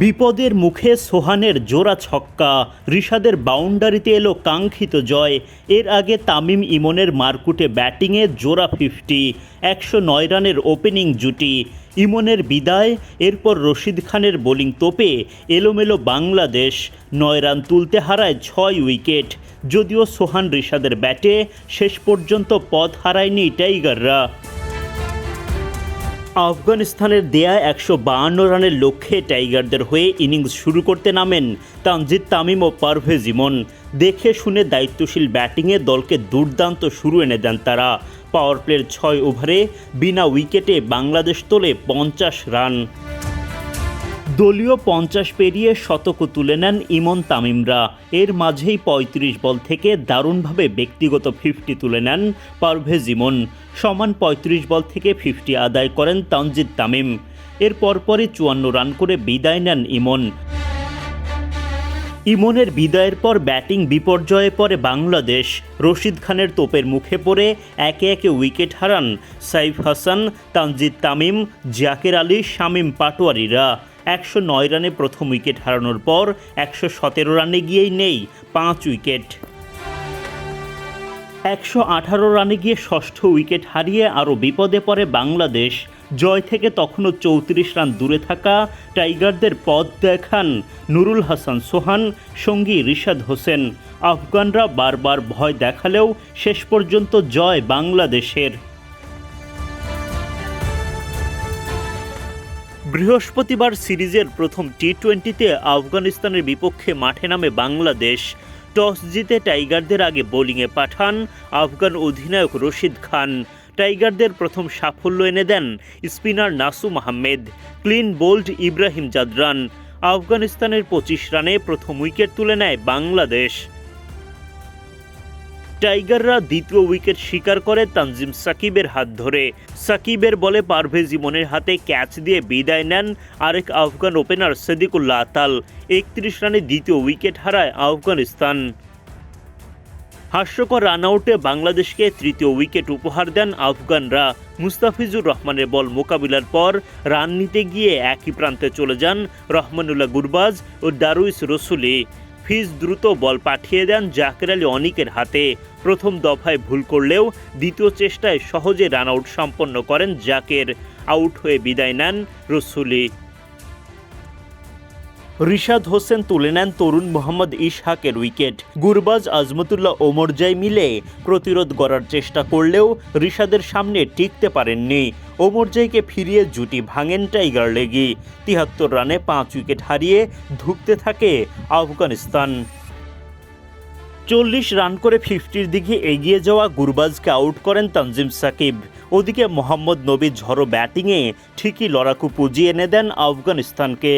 বিপদের মুখে সোহানের জোড়া ছক্কা ঋষাদের বাউন্ডারিতে এলো কাঙ্ক্ষিত জয়। এর আগে তামিম ইমনের মারকুটে ব্যাটিংয়ে জোড়া ফিফটি একশো নয় রানের ওপেনিং জুটি। ইমনের বিদায়, এরপর রশিদ খানের বোলিং তোপে এলোমেলো বাংলাদেশ, নয় রান তুলতে হারায় ছয় উইকেট। যদিও সোহান ঋষাদের ব্যাটে শেষ পর্যন্ত পথ হারায়নি টাইগাররা। আফগানিস্তানের দেয়া একশো বাহান্ন রানের লক্ষ্যে টাইগারদের হয়ে ইনিংস শুরু করতে নামেন তানজিদ তামিম ও পারভেজ ইমন। দেখে শুনে দায়িত্বশীল ব্যাটিংয়ে দলকে দুর্দান্ত শুরু এনে দেন তারা। পাওয়ার প্লের ছয় ওভারে বিনা উইকেটে বাংলাদেশ তোলে পঞ্চাশ রান। দলীয় পঞ্চাশ পেরিয়ে শতকও তুলে নেন ইমন তামিমরা। এর মাঝেই ৩৫ বল থেকে দারুণভাবে ব্যক্তিগত ফিফটি তুলে নেন পারভেজ ইমন। সমান ৩৫ বল থেকে ফিফটি আদায় করেন তানজিদ তামিম। এর পরপরই চুয়ান্ন রান করে বিদায় নেন ইমন। ইমনের বিদায়ের পর ব্যাটিং বিপর্যয়ে পড়ে বাংলাদেশ। রশিদ খানের তোপের মুখে পড়ে একে একে উইকেট হারান সাইফ হাসান, তানজিদ তামিম, জাকের আলী, শামীম পাটোয়ারিরা। একশো নয় রানে প্রথম উইকেট হারানোর পর একশো সতেরো রানে গিয়েই নেই পাঁচ উইকেট। একশো আঠারো রানে গিয়ে ষষ্ঠ উইকেট হারিয়ে আরও বিপদে পড়ে বাংলাদেশ। জয় থেকে তখনও চৌত্রিশ রান দূরে থাকা টাইগারদের পথ দেখান নুরুল হাসান সোহান, সঙ্গী রিশাদ হোসেন। আফগানরা বারবার ভয় দেখালেও শেষ পর্যন্ত জয় বাংলাদেশের। বৃহস্পতিবার সিরিজের প্রথম টি টোয়েন্টিতে আফগানিস্তানের বিপক্ষে মাঠে নামে বাংলাদেশ। টস জিতে টাইগারদের আগে বোলিংয়ে পাঠান আফগান অধিনায়ক রশিদ খান। টাইগারদের প্রথম সাফল্য এনে দেন spinner Nasum Ahmed, clean bowled Ibrahim Zadran. আফগানিস্তানের পঁচিশ রানে প্রথম উইকেট তুলে নেয় বাংলাদেশ। টাইগাররা দ্বিতীয় উইকেট শিকার করে তানজিম সাকিবের হাত ধরে। সাকিবের বলে পারভেজ ইমনের হাতে ক্যাচ দিয়ে বিদায় নেন আরেক আফগান ওপেনার সদিকুল্লাহ আতাল। একত্রিশ রানে দ্বিতীয় উইকেট হারায় আফগানিস্তান। হাস্যকর রান আউটে বাংলাদেশকে তৃতীয় উইকেট উপহার দেন আফগানরা। মুস্তাফিজুর রহমানের বল মোকাবিলার পর রান নিতে গিয়ে একই প্রান্তে চলে যান রহমানুল্লাহ গুরবাজ ও দারুইস রসুলি। ফিজ দ্রুত বল পাঠিয়ে দেন জাকের আলী অনিকের হাতে। প্রথম দফায় ভুল করলেও দ্বিতীয় চেষ্টায় সহজে রান আউট সম্পন্ন করেন জাকের। আউট হয়ে বিদায় নেন রসুলি। রিশাদ হোসেন তুলে নেন তরুণ মোহাম্মদ ইশহাকের উইকেট। গুরবাজ, আজমতুল্লাহ ওমরজাই মিলে প্রতিরোধ গড়ার চেষ্টা করলেও রিশাদের সামনে টিকতে পারেননি। ওমরজাইকে ফিরিয়ে জুটি ভাঙেন টাইগার লেগি। তিহাত্তর রানে পাঁচ উইকেট হারিয়ে ধুঁকতে থাকে আফগানিস্তান। চল্লিশ রান করে ফিফটির দিকে এগিয়ে যাওয়া গুরবাজকে আউট করেন তানজিম সাকিব। ওদিকে মোহাম্মদ নবী ঝড়ো ব্যাটিংয়ে ঠিকই লড়াকু পুঁজি এনে দেন আফগানিস্তানকে।